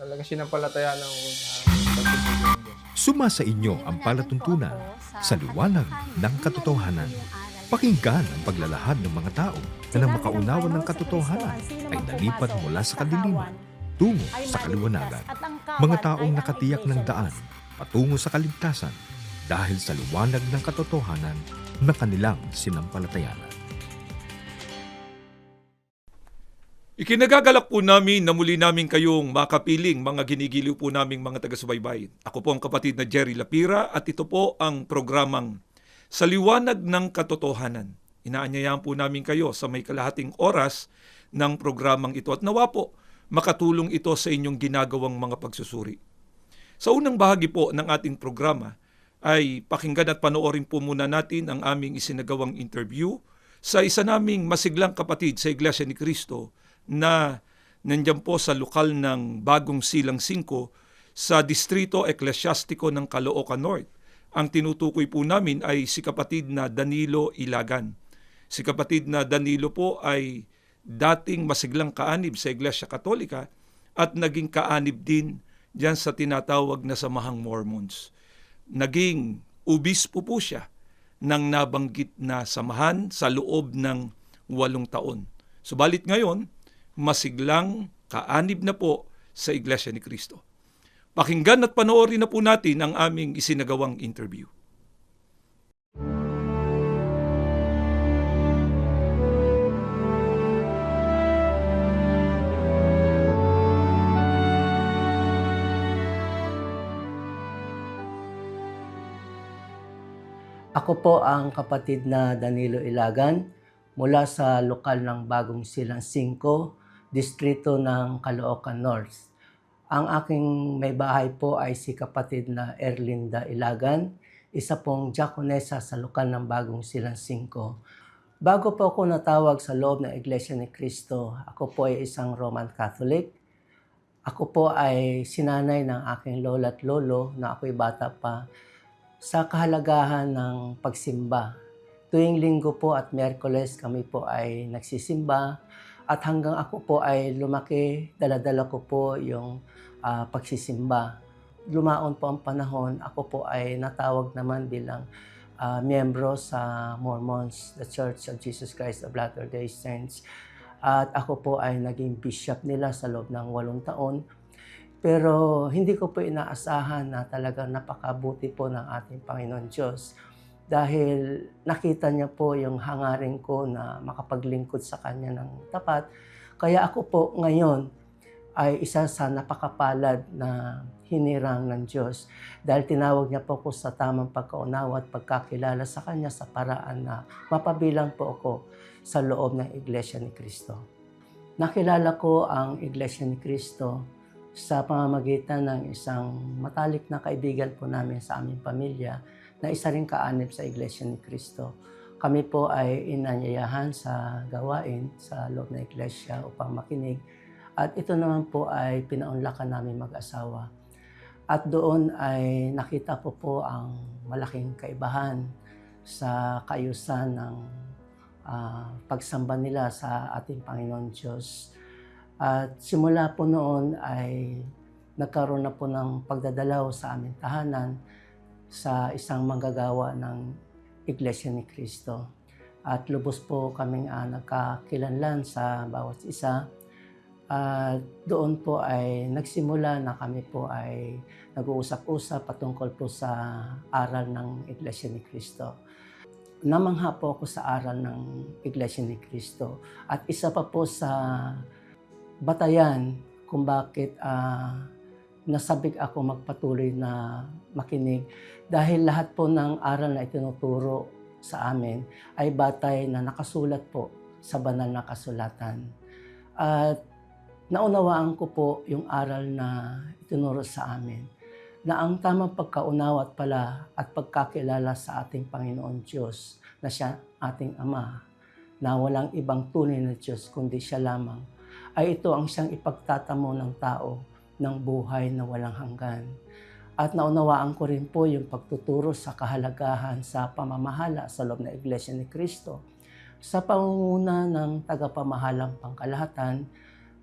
Talaga sinampalataya ng uh, pagtutulong ng Diyos. Suma sa inyo ang palatuntunan sa liwanag ng katotohanan. Pakinggan ang paglalahad ng mga tao na nang makaunawa ng katotohanan ay nalipat mula sa kadiliman tungo sa kaliwanagan. Mga taong nakatiyak ng daan patungo sa kaligtasan dahil sa liwanag ng katotohanan na kanilang sinampalatayanan. Ikinagagalak po namin na muli namin kayong makapiling mga ginigiliw po naming mga taga-subaybay. Ako po ang kapatid na Jerry Lapira at ito po ang programang Sa Liwanag ng Katotohanan. Inaanyayahan po namin kayo sa may kalahating oras ng programang ito at nawa po makatulong ito sa inyong ginagawang mga pagsusuri. Sa unang bahagi po ng ating programa ay pakinggan at panoorin po muna natin ang aming isinagawang interview sa isa naming masiglang kapatid sa Iglesia ni Cristo na nandyan po sa lokal ng Bagong Silang 5 sa Distrito Eklesyastiko ng Caloocan North. Ang tinutukoy po namin ay si kapatid na Danilo Ilagan. Si kapatid na Danilo po ay dating masiglang kaanib sa Iglesia Katolika at naging kaanib din diyan sa tinatawag na Samahang Mormons. Naging ubispo po siya ng nabanggit na samahan sa loob ng walong taon. Subalit ngayon, masiglang kaanib na po sa Iglesia ni Cristo. Pakinggan at panoorin na po natin ang aming isinagawang interview. Ako po ang kapatid na Danilo Ilagan mula sa lokal ng Bagong Silang 5, distrito ng Caloocan North. Ang aking may bahay po ay si kapatid na Erlinda Ilagan, isa pong diakonesa sa lokal ng Bagong Silang 5. Bago po ako natawag sa loob ng Iglesia ni Cristo, ako po ay isang Roman Catholic. Ako po ay sinanay ng aking lola at lolo na ako'y bata pa sa kahalagahan ng pagsimba. Tuwing linggo po at Miyerkules kami po ay nagsisimba at hanggang ako po ay lumaki, daladala ko po yung ah, pagsisimba. Lumaon po ang panahon, ako po ay natawag naman bilang ah, miyembro sa Mormons, the Church of Jesus Christ of Latter-day Saints. At ako po ay naging bishop nila sa loob ng walong taon. Pero hindi ko po inaasahan na talagang napakabuti po ng ating Panginoon Diyos dahil nakita niya po yung hangarin ko na makapaglingkod sa Kanya ng tapat. Kaya ako po ngayon ay isa sa napakapalad na hinirang ng Diyos dahil tinawag niya po ako sa tamang pagkaunawa at pagkakilala sa Kanya sa paraan na mapabilang po ako sa loob ng Iglesia ni Cristo. Nakilala ko ang Iglesia ni Cristo sa pamamagitan ng isang matalik na kaibigan po namin sa aming pamilya na isa rin kaanib sa Iglesia ni Cristo. Kami po ay inanyayahan sa gawain sa loob ng Iglesia upang makinig at ito naman po ay pinaunlakan namin mag-asawa. At doon ay nakita po po ang malaking kaibahan sa kaayusan ng ah, pagsamba nila sa ating Panginoon Diyos. At simula po noon ay nagkaroon na po ng pagdadalaw sa aming tahanan sa isang manggagawa ng Iglesia ni Cristo. At lubos po kaming uh, nagkakilanlan sa bawat isa. At doon po ay nagsimula na kami po ay nag-uusap-usap patungkol po sa aral ng Iglesia ni Cristo. Namangha po ako sa aral ng Iglesia ni Cristo. At isa pa po sa batayan kung bakit ah, nasabik ako magpatuloy na makinig dahil lahat po ng aral na itinuturo sa amin ay batay na nakasulat po sa banal na kasulatan. At naunawaan ko po yung aral na itinuro sa amin na ang tamang pagkaunawa at pala at pagkakilala sa ating Panginoon Diyos na siya ating Ama na walang ibang tunay na Diyos kundi siya lamang ay ito ang siyang ipagtatamo ng tao ng buhay na walang hanggan. At naunawaan ko rin po yung pagtuturo sa kahalagahan sa pamamahala sa loob ng Iglesia ni Cristo sa pangunguna ng tagapamahalang pangkalahatan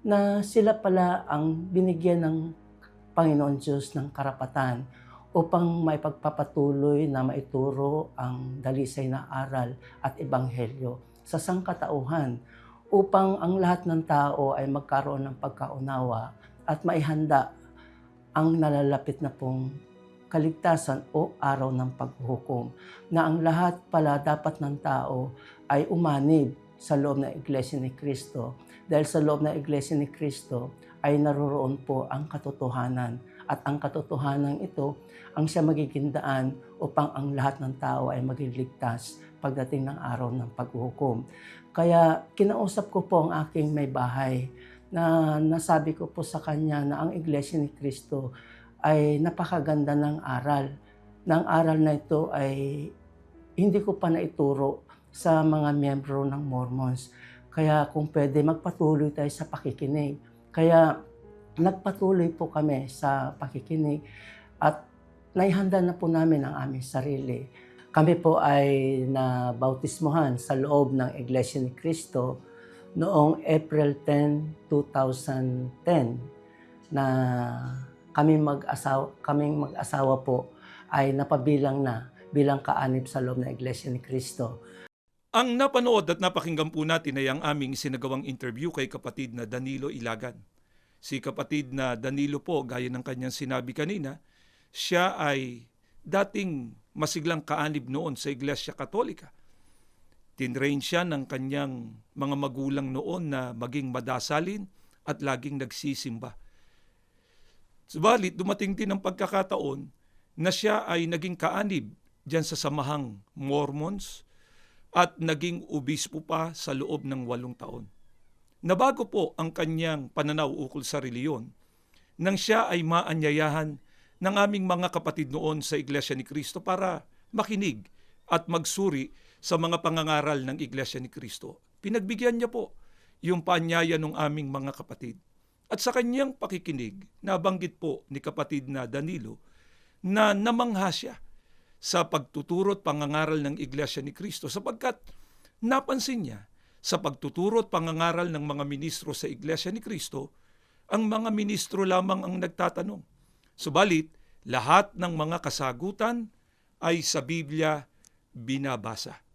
na sila pala ang binigyan ng Panginoon Diyos ng karapatan upang maipagpapatuloy na maituro ang dalisay na aral at ebanghelyo sa sangkatauhan upang ang lahat ng tao ay magkaroon ng pagkaunawa at maihanda ang nalalapit na pong kaligtasan o araw ng paghuhukom na ang lahat pala dapat ng tao ay umanib sa loob ng Iglesia ni Kristo dahil sa loob ng Iglesia ni Kristo ay naroroon po ang katotohanan at ang katotohanan ito ang siya magiging daan upang ang lahat ng tao ay maging ligtas pagdating ng araw ng paghuhukom. Kaya kinausap ko po ang aking may bahay na nasabi ko po sa kanya na ang Iglesia ni Kristo ay napakaganda ng aral. Ng aral na ito ay hindi ko pa naituro sa mga miyembro ng Mormons. Kaya kung pwede, magpatuloy tayo sa pakikinig. Kaya nagpatuloy po kami sa pakikinig at naihanda na po namin ang aming sarili. Kami po ay nabautismohan sa loob ng Iglesia ni Cristo noong April 10, 2010 na kami mag-asawa, kaming mag-asawa po ay napabilang na bilang kaanib sa loob ng Iglesia ni Cristo. Ang napanood at napakinggan po natin ay ang aming sinagawang interview kay kapatid na Danilo Ilagan. Si kapatid na Danilo po, gaya ng kanyang sinabi kanina, siya ay dating masiglang kaanib noon sa Iglesia Katolika. Tinrain siya ng kanyang mga magulang noon na maging madasalin at laging nagsisimba. Subalit, dumating din ang pagkakataon na siya ay naging kaanib diyan sa samahang Mormons at naging obispo pa sa loob ng walong taon. Nabago po ang kanyang pananaw ukol sa reliyon nang siya ay maanyayahan ng aming mga kapatid noon sa Iglesia ni Cristo para makinig at magsuri sa mga pangangaral ng Iglesia ni Cristo. Pinagbigyan niya po yung paanyaya ng aming mga kapatid. At sa kanyang pakikinig, nabanggit po ni kapatid na Danilo na namangha siya sa pagtuturo at pangangaral ng Iglesia ni Cristo sapagkat napansin niya sa pagtuturo at pangangaral ng mga ministro sa Iglesia ni Cristo, ang mga ministro lamang ang nagtatanong. Subalit, lahat ng mga kasagutan ay sa Biblia binabasa.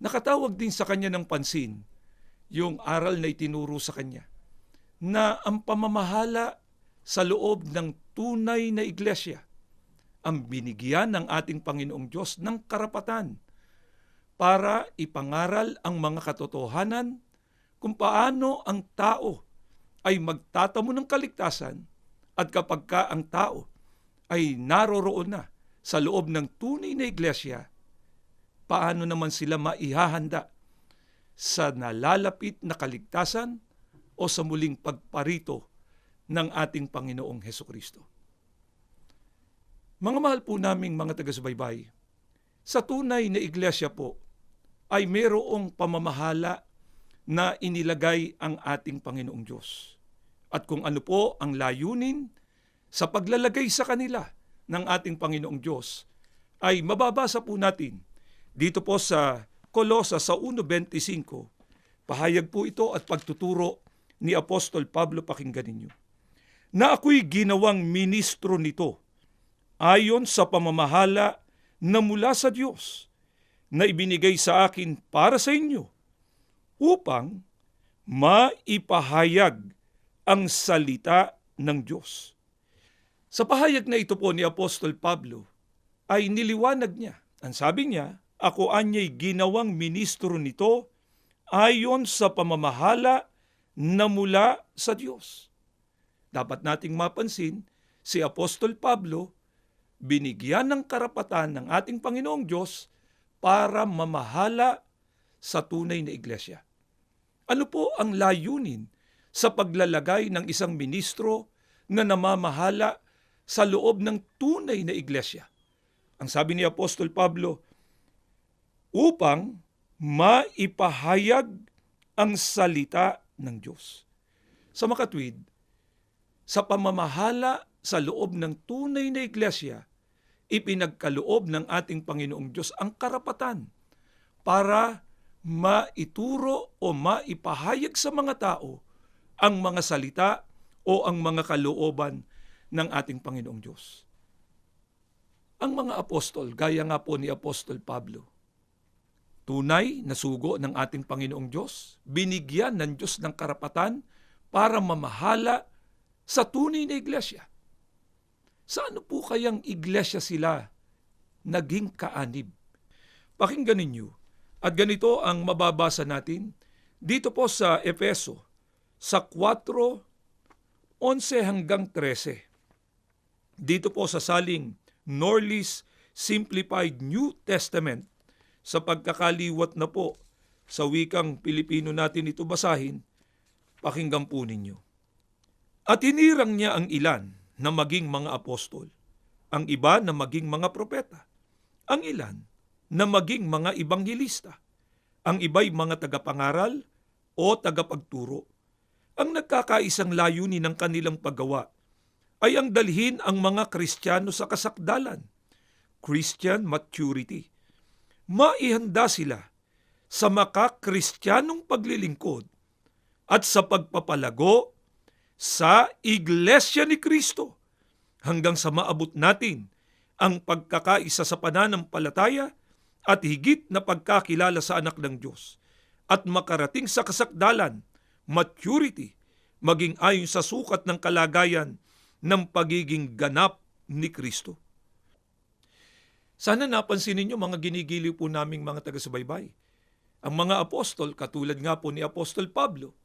Nakatawag din sa kanya ng pansin yung aral na itinuro sa kanya na ang pamamahala sa loob ng tunay na iglesia ang binigyan ng ating Panginoong Diyos ng karapatan para ipangaral ang mga katotohanan kung paano ang tao ay magtatamo ng kaligtasan at kapag ka ang tao ay naroroon na sa loob ng tunay na iglesia, paano naman sila maihahanda sa nalalapit na kaligtasan o sa muling pagparito ng ating Panginoong Heso Kristo. Mga mahal po naming mga taga-subaybay, sa tunay na iglesia po ay mayroong pamamahala na inilagay ang ating Panginoong Diyos. At kung ano po ang layunin sa paglalagay sa kanila ng ating Panginoong Diyos, ay mababasa po natin dito po sa Kolosa sa 1.25. Pahayag po ito at pagtuturo ni Apostol Pablo pakinggan ninyo. Na ako'y ginawang ministro nito ayon sa pamamahala na mula sa Diyos na ibinigay sa akin para sa inyo upang maipahayag ang salita ng Diyos. Sa pahayag na ito po ni Apostol Pablo ay niliwanag niya. Ang sabi niya, ako anya'y ginawang ministro nito ayon sa pamamahala na mula sa Diyos. Dapat nating mapansin, si Apostol Pablo binigyan ng karapatan ng ating Panginoong Diyos para mamahala sa tunay na iglesia. Ano po ang layunin sa paglalagay ng isang ministro na namamahala sa loob ng tunay na iglesia? Ang sabi ni Apostol Pablo, upang maipahayag ang salita ng Diyos. Sa makatwid, sa pamamahala sa loob ng tunay na iglesia, ipinagkaloob ng ating Panginoong Diyos ang karapatan para maituro o maipahayag sa mga tao ang mga salita o ang mga kalooban ng ating Panginoong Diyos. Ang mga apostol, gaya nga po ni Apostol Pablo, tunay na sugo ng ating Panginoong Diyos, binigyan ng Diyos ng karapatan para mamahala sa tunay na iglesia. Sa ano po kayang iglesia sila naging kaanib? Pakinggan ninyo. At ganito ang mababasa natin dito po sa Efeso, sa 4, 11 hanggang 13. Dito po sa saling Norlis Simplified New Testament, sa pagkakaliwat na po sa wikang Pilipino natin ito basahin, pakinggan po ninyo. At hinirang niya ang ilan na maging mga apostol, ang iba na maging mga propeta, ang ilan na maging mga ibanghilista, ang iba'y mga tagapangaral o tagapagturo. Ang nagkakaisang layunin ng kanilang paggawa ay ang dalhin ang mga Kristiyano sa kasakdalan, Christian maturity. Maihanda sila sa makakristyanong paglilingkod at sa pagpapalago sa Iglesia ni Kristo hanggang sa maabot natin ang pagkakaisa sa pananampalataya at higit na pagkakilala sa anak ng Diyos at makarating sa kasakdalan, maturity, maging ayon sa sukat ng kalagayan ng pagiging ganap ni Kristo. Sana napansin ninyo mga ginigiliw po naming mga taga-subaybay. Ang mga apostol, katulad nga po ni Apostol Pablo,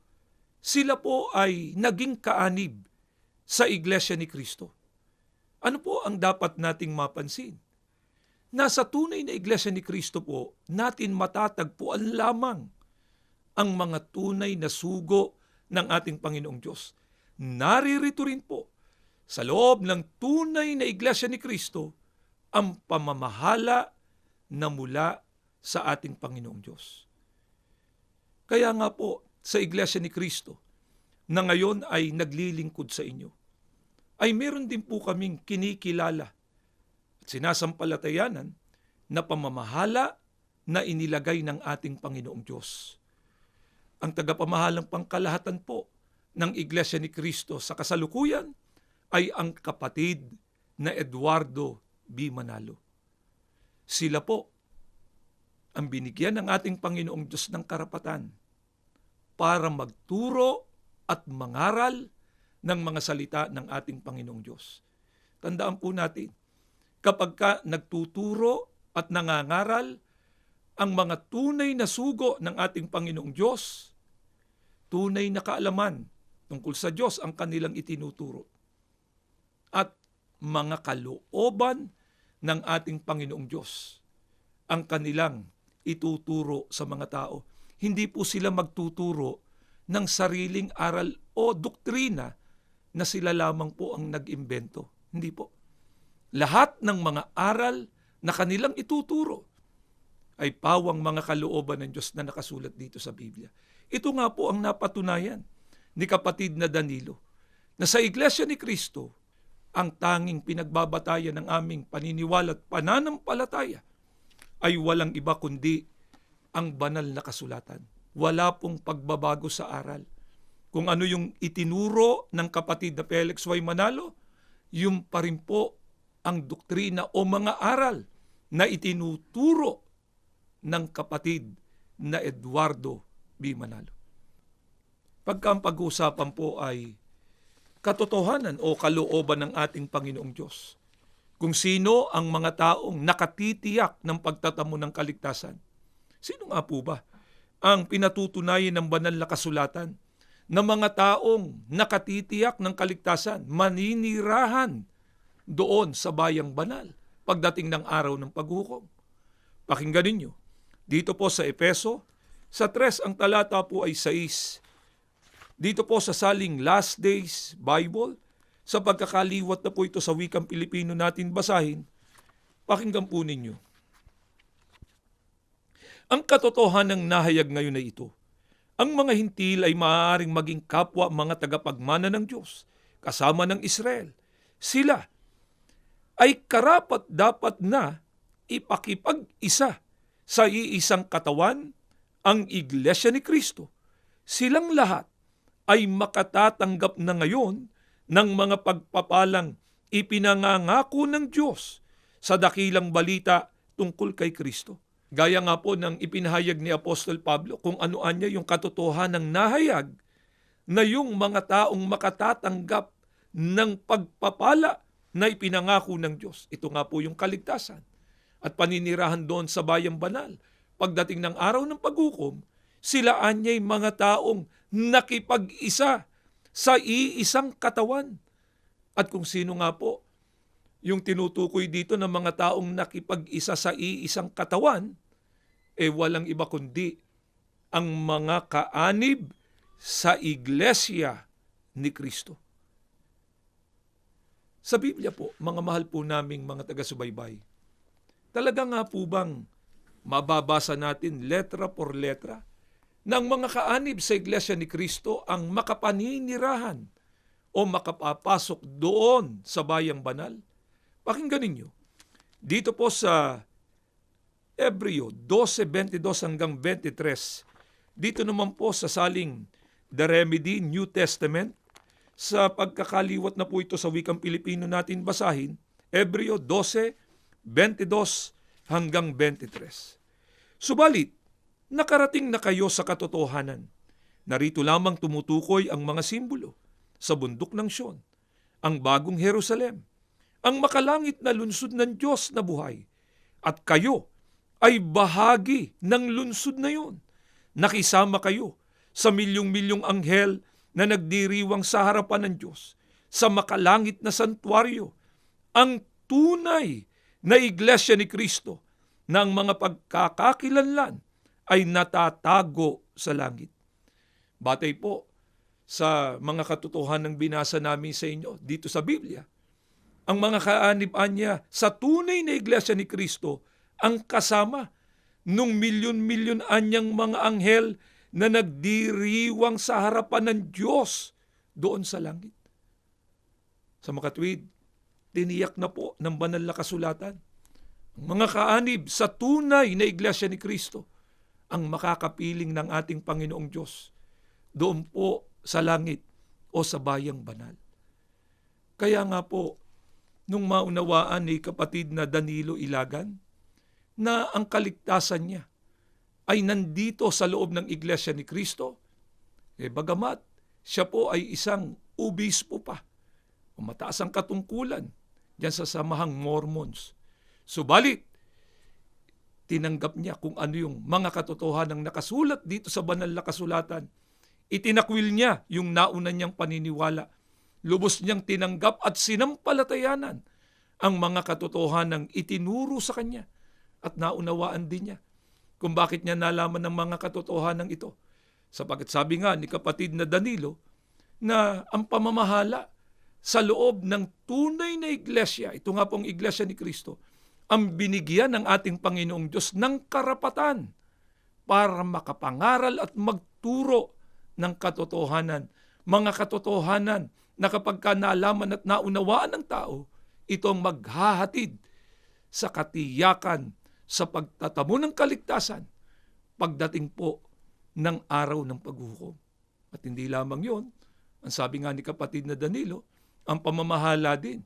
sila po ay naging kaanib sa iglesia ni Kristo. Ano po ang dapat nating mapansin? Nasa tunay na iglesia ni Kristo po, natin matatagpuan lamang ang mga tunay na sugo ng ating Panginoong Diyos. Naririto rin po sa loob ng tunay na iglesia ni Kristo ang pamamahala na mula sa ating Panginoong Diyos. Kaya nga po sa iglesia ni Kristo na ngayon ay naglilingkod sa inyo, ay meron din po kaming kinikilala at sinasampalatayanan na pamamahala na inilagay ng ating Panginoong Diyos. Ang tagapamahalang pangkalahatan po ng Iglesia ni Kristo sa kasalukuyan ay ang kapatid na Eduardo B. Manalo. Sila po ang binigyan ng ating Panginoong Diyos ng karapatan para magturo at mangaral ng mga salita ng ating Panginoong Diyos. Tandaan po natin, kapag ka nagtuturo at nangangaral ang mga tunay na sugo ng ating Panginoong Diyos, tunay na kaalaman tungkol sa Diyos ang kanilang itinuturo. At mga kalooban ng ating Panginoong Diyos ang kanilang ituturo sa mga tao. Hindi po sila magtuturo ng sariling aral o doktrina na sila lamang po ang nag-imbento. Hindi po. Lahat ng mga aral na kanilang ituturo ay pawang mga kalooban ng Diyos na nakasulat dito sa Biblia. Ito nga po ang napatunayan ni kapatid na Danilo na sa Iglesia ni Kristo, ang tanging pinagbabatayan ng aming paniniwala at pananampalataya ay walang iba kundi ang banal na kasulatan. Wala pong pagbabago sa aral. Kung ano yung itinuro ng kapatid na Felix Y. Manalo, yung pa rin po ang doktrina o mga aral na itinuturo ng kapatid na Eduardo B. Manalo. Pagka ang pag-uusapan po ay katotohanan o kalooban ng ating Panginoong Diyos. Kung sino ang mga taong nakatitiyak ng pagtatamo ng kaligtasan. Sino nga po ba ang pinatutunayan ng banal na kasulatan na mga taong nakatitiyak ng kaligtasan, maninirahan doon sa bayang banal pagdating ng araw ng paghukom. Pakinggan ninyo. Dito po sa Epeso, sa 3 ang talata po ay 6 dito po sa saling Last Days Bible, sa pagkakaliwat na po ito sa wikang Pilipino natin basahin, pakinggan po ninyo. Ang katotohanan ng nahayag ngayon na ito, ang mga hintil ay maaaring maging kapwa mga tagapagmana ng Diyos, kasama ng Israel. Sila ay karapat dapat na ipakipag-isa sa iisang katawan ang Iglesia ni Kristo. Silang lahat ay makatatanggap na ngayon ng mga pagpapalang ipinangangako ng Diyos sa dakilang balita tungkol kay Kristo. Gaya nga po ng ipinahayag ni Apostol Pablo kung ano anya yung katotohanan ng nahayag na yung mga taong makatatanggap ng pagpapala na ipinangako ng Diyos. Ito nga po yung kaligtasan at paninirahan doon sa bayang banal. Pagdating ng araw ng paghukom, sila anya'y mga taong nakipag-isa sa iisang katawan. At kung sino nga po yung tinutukoy dito ng mga taong nakipag-isa sa iisang katawan, eh walang iba kundi ang mga kaanib sa iglesia ni Kristo. Sa Biblia po, mga mahal po naming mga taga-subaybay, talaga nga po bang mababasa natin letra por letra ng mga kaanib sa iglesia ni Kristo ang makapaninirahan o makapapasok doon sa bayang banal? Pakinggan ninyo. Dito po sa Ebreo 12:22 hanggang 23. Dito naman po sa saling The Remedy New Testament sa pagkakaliwat na po ito sa wikang Pilipino natin basahin, Ebreo 12:22 hanggang 23. Subalit, nakarating na kayo sa katotohanan. Narito lamang tumutukoy ang mga simbolo sa bundok ng Sion, ang bagong Jerusalem, ang makalangit na lunsod ng Diyos na buhay, at kayo ay bahagi ng lunsod na yon. Nakisama kayo sa milyong-milyong anghel na nagdiriwang sa harapan ng Diyos, sa makalangit na santuaryo, ang tunay na iglesia ni Kristo na ang mga pagkakakilanlan ay natatago sa langit. Batay po sa mga katotohanan ng binasa namin sa inyo dito sa Biblia, ang mga kaanib-anya sa tunay na iglesia ni Kristo ang kasama nung milyon-milyon anyang mga anghel na nagdiriwang sa harapan ng Diyos doon sa langit. Sa makatwid, tiniyak na po ng banal na kasulatan. Ang mga kaanib sa tunay na iglesia ni Kristo ang makakapiling ng ating Panginoong Diyos doon po sa langit o sa bayang banal. Kaya nga po, nung maunawaan ni kapatid na Danilo Ilagan, na ang kaligtasan niya ay nandito sa loob ng iglesia ni Kristo, eh bagamat siya po ay isang ubispo pa, mataas ang katungkulan diyan sa samahang Mormons. Subalit, tinanggap niya kung ano yung mga katotohanan nakasulat dito sa banal na kasulatan. Itinakwil niya yung nauna niyang paniniwala. Lubos niyang tinanggap at sinampalatayanan ang mga katotohanan itinuro sa kanya at naunawaan din niya kung bakit niya nalaman ng mga katotohanan ito. Sapagkat sabi nga ni kapatid na Danilo na ang pamamahala sa loob ng tunay na iglesia, ito nga pong iglesia ni Kristo, ang binigyan ng ating Panginoong Diyos ng karapatan para makapangaral at magturo ng katotohanan. Mga katotohanan na kapag ka nalaman at naunawaan ng tao, ito ang maghahatid sa katiyakan sa pagtatamo ng kaligtasan pagdating po ng araw ng paghukom. At hindi lamang yon, ang sabi nga ni kapatid na Danilo, ang pamamahala din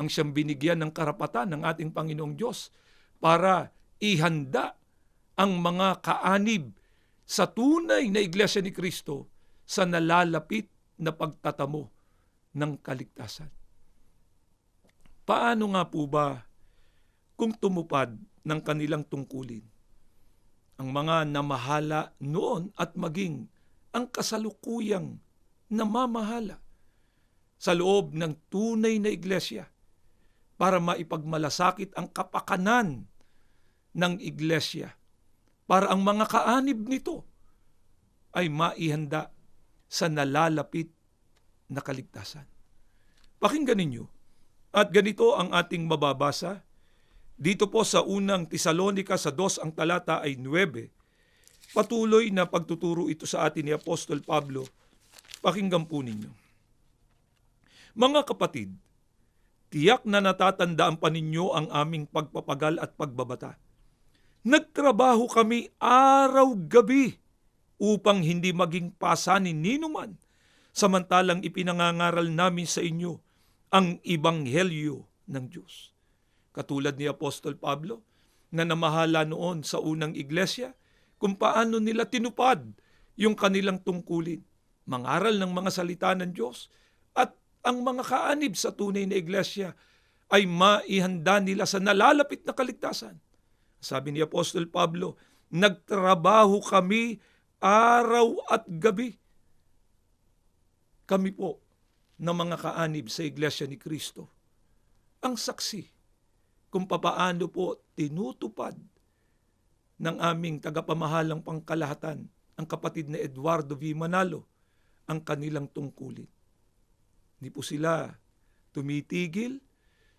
ang siyang binigyan ng karapatan ng ating Panginoong Diyos para ihanda ang mga kaanib sa tunay na iglesia ni Kristo sa nalalapit na pagtatamo ng kaligtasan. Paano nga po ba kung tumupad ng kanilang tungkulin? Ang mga namahala noon at maging ang kasalukuyang namamahala sa loob ng tunay na iglesia para maipagmalasakit ang kapakanan ng iglesia para ang mga kaanib nito ay maihanda sa nalalapit na kaligtasan. Pakinggan ninyo. At ganito ang ating mababasa dito po sa unang Tesalonika sa 2 ang talata ay 9. Patuloy na pagtuturo ito sa atin ni Apostol Pablo. Pakinggan po ninyo. Mga kapatid, tiyak na natatandaan pa ninyo ang aming pagpapagal at pagbabata. Nagtrabaho kami araw-gabi upang hindi maging pasanin ninuman samantalang ipinangangaral namin sa inyo ang ibanghelyo ng Diyos. Katulad ni Apostol Pablo na namahala noon sa unang iglesia kung paano nila tinupad yung kanilang tungkulin, mangaral ng mga salita ng Diyos ang mga kaanib sa tunay na iglesia ay maihanda nila sa nalalapit na kaligtasan. Sabi ni Apostol Pablo, nagtrabaho kami araw at gabi. Kami po na mga kaanib sa Iglesia ni Kristo ang saksi kung papaano po tinutupad ng aming tagapamahalang pangkalahatan, ang kapatid na Eduardo V. Manalo, ang kanilang tungkulin. Hindi po sila tumitigil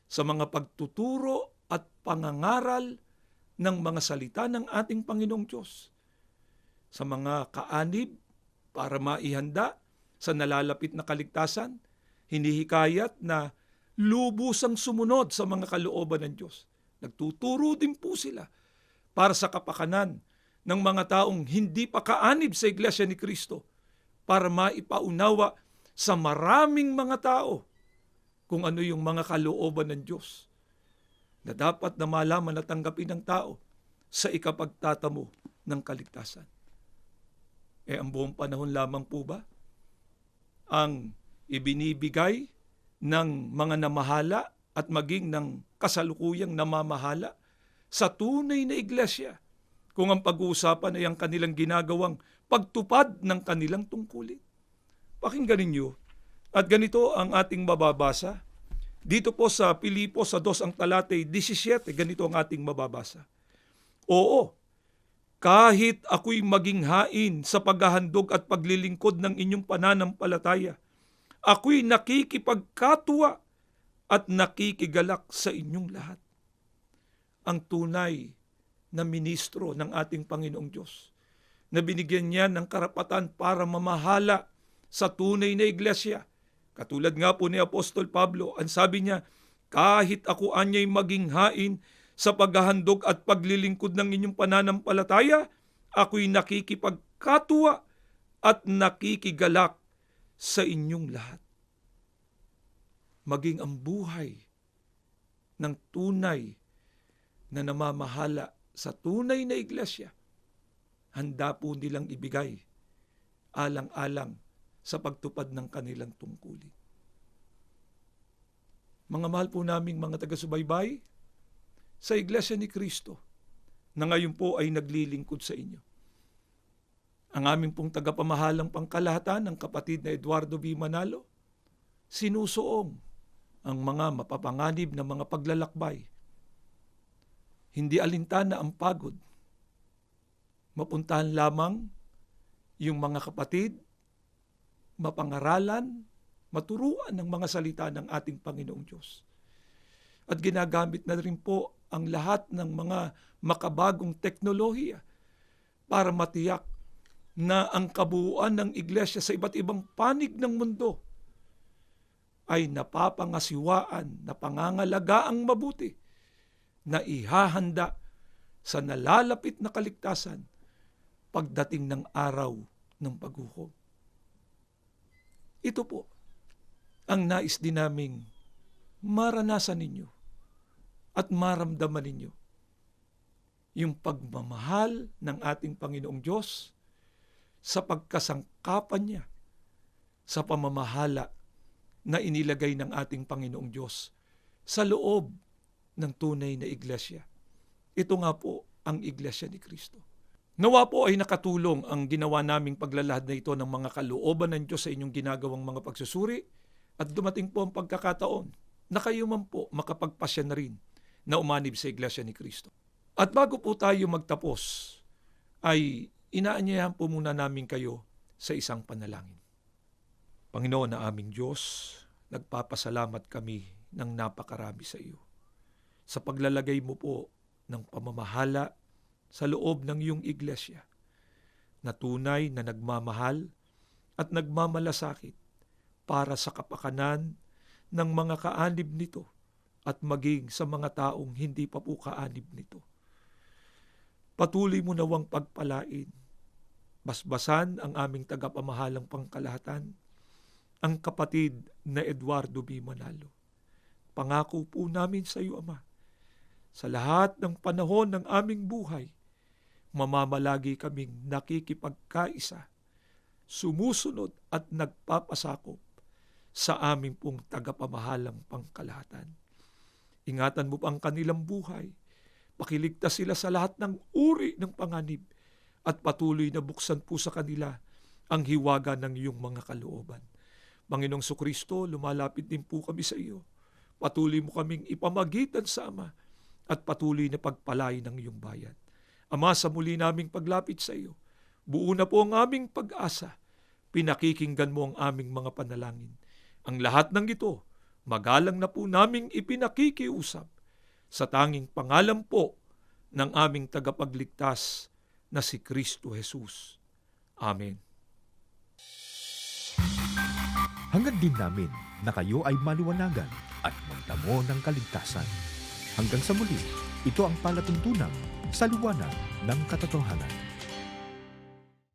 sa mga pagtuturo at pangangaral ng mga salita ng ating Panginoong Diyos sa mga kaanib para maihanda sa nalalapit na kaligtasan, hinihikayat na lubusang sumunod sa mga kalooban ng Diyos. Nagtuturo din po sila para sa kapakanan ng mga taong hindi pa kaanib sa Iglesia ni Kristo para maipaunawa sa maraming mga tao kung ano yung mga kalooban ng Diyos na dapat na malaman at tanggapin ng tao sa ikapagtatamo ng kaligtasan. Eh ang buong panahon lamang po ba ang ibinibigay ng mga namahala at maging ng kasalukuyang namamahala sa tunay na iglesia kung ang pag-uusapan ay ang kanilang ginagawang pagtupad ng kanilang tungkulin. Pakinggan ninyo at ganito ang ating mababasa. Dito po sa Pilipo sa 2 ang talatay 17, ganito ang ating mababasa. Oo, kahit ako'y maging hain sa paghahandog at paglilingkod ng inyong pananampalataya, ako'y nakikipagkatuwa at nakikigalak sa inyong lahat. Ang tunay na ministro ng ating Panginoong Diyos na binigyan niya ng karapatan para mamahala sa tunay na iglesia. Katulad nga po ni Apostol Pablo, ang sabi niya, kahit ako anya'y maging hain sa paghahandog at paglilingkod ng inyong pananampalataya, ako'y nakikipagkatuwa at nakikigalak sa inyong lahat. Maging ang buhay ng tunay na namamahala sa tunay na iglesia, handa po nilang ibigay alang-alang sa pagtupad ng kanilang tungkulin. Mga mahal po naming mga taga-subaybay, sa Iglesia ni Kristo na ngayon po ay naglilingkod sa inyo. Ang aming pong tagapamahalang pangkalahatan, ng kapatid na Eduardo B. Manalo, sinusuong ang mga mapapanganib na mga paglalakbay. Hindi alintana ang pagod. Mapuntahan lamang yung mga kapatid, mapangaralan, maturuan ng mga salita ng ating Panginoong Diyos. At ginagamit na rin po ang lahat ng mga makabagong teknolohiya para matiyak na ang kabuuan ng iglesia sa iba't ibang panig ng mundo ay napapangasiwaan, napangangalagaang mabuti na ihahanda sa nalalapit na kaligtasan pagdating ng araw ng paghukom. Ito po ang nais din naming maranasan ninyo at maramdaman ninyo yung pagmamahal ng ating Panginoong Diyos sa pagkasangkapan niya sa pamamahala na inilagay ng ating Panginoong Diyos sa loob ng tunay na iglesia. Ito nga po ang iglesia ni Kristo. Nawa po ay nakatulong ang ginawa naming paglalahad na ito ng mga kalooban ng Diyos sa inyong ginagawang mga pagsusuri at dumating po ang pagkakataon na kayo man po makapagpasya na rin na umanib sa Iglesia ni Kristo. At bago po tayo magtapos, ay inaanyayahan po muna namin kayo sa isang panalangin. Panginoon na aming Diyos, nagpapasalamat kami ng napakarami sa iyo. Sa paglalagay mo po ng pamamahala sa loob ng iyong iglesia na tunay na nagmamahal at nagmamalasakit para sa kapakanan ng mga kaanib nito at maging sa mga taong hindi pa po kaanib nito. Patuloy mo nawang pagpalain, basbasan ang aming tagapamahalang pangkalahatan ang kapatid na Eduardo B. Manalo. Pangako po namin sa iyo, Ama, sa lahat ng panahon ng aming buhay, mamamalagi kaming nakikipagkaisa, sumusunod at nagpapasakop sa aming pong tagapamahalang pangkalahatan. Ingatan mo pa ang kanilang buhay. Pakiligtas sila sa lahat ng uri ng panganib at patuloy na buksan po sa kanila ang hiwaga ng iyong mga kalooban. Panginoong Sukristo, lumalapit din po kami sa iyo. Patuloy mo kaming ipamagitan sa Ama at patuloy na pagpalay ng iyong bayan. Ama, sa muli naming paglapit sa iyo, buo na po ang aming pag-asa. Pinakikinggan mo ang aming mga panalangin. Ang lahat ng ito, magalang na po naming ipinakikiusap sa tanging pangalan po ng aming tagapagligtas na si Kristo Jesus. Amen. Hangad din namin na kayo ay maliwanagan at magdamo ng kaligtasan. Hanggang sa muli, ito ang palatuntunan sa liwanag ng katotohanan.